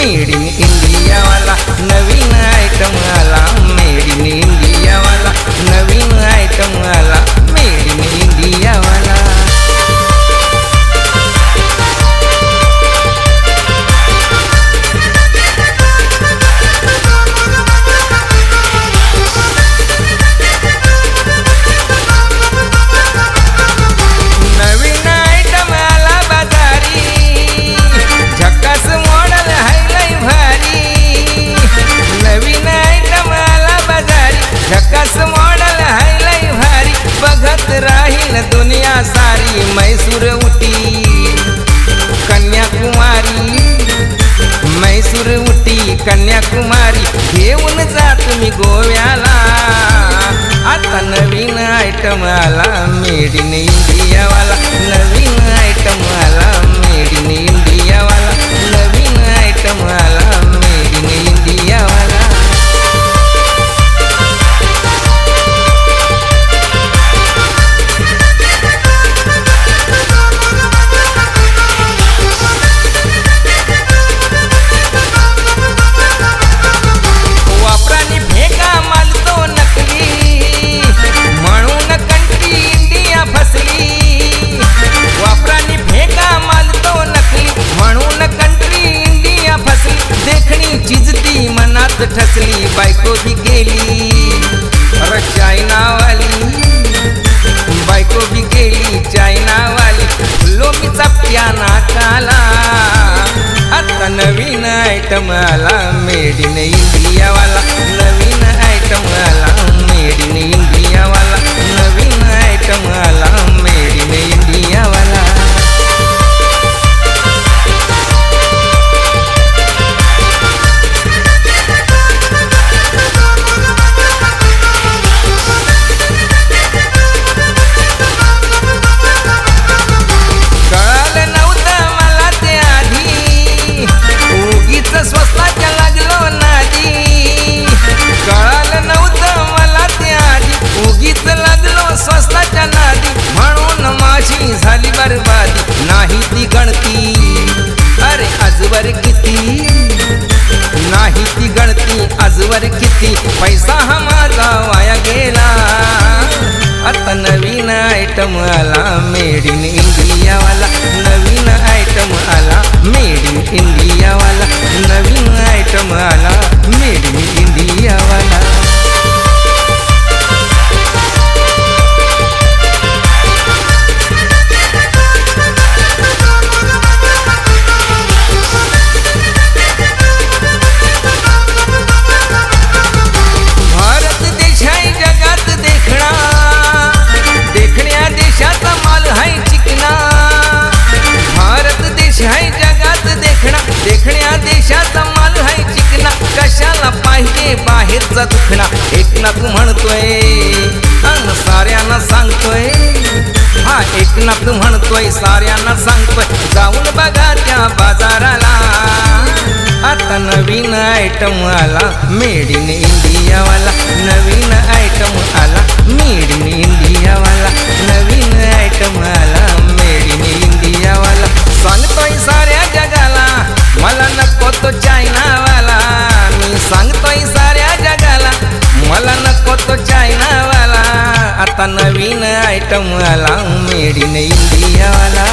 आता नवीन आयटम आला मैसूर उटी. कन्याकुमारी मैसूर उटी कन्याकुमारी घेऊन जा तुम्ही गोव्याला. आता नवीन आयटम आला मेड इन इंडियावाला नवीन आज ठसली बायको बी गेली. चायनावाली बायको बी गेली चायनावाली फुल्लो मी चपट्या नाकाला आता नवीन आयटम आला मेड इन इंडियावाला नवीन होती पैसा हा माझा वाया गेला. आता नवीन आयटम आला मेडिनी बाहेरचा दुखणा तू म्हणतोय अन साऱ्यांना सांगतोय. हा एकनाथ म्हणतोय साऱ्यांना सांगतोय. जाऊन बघा त्या बाजाराला. आता नवीन आयटम आला मेड इन इंडियावाला नवीन आयटम आला मेड इन इंडियावाला नवीन आयटम आला मेड इन इंडियावाला सांगतोय साऱ्या जगाला मला नको तो चायनावाला मी सांगतोय तो चायनावाला. आता नवीन आयटम आला मेड इन इंडियावाला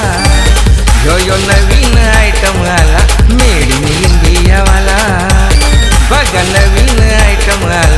यो यो नवीन आयटम आला मेड इन इंडियावाला बघा नवीन आयटम आला.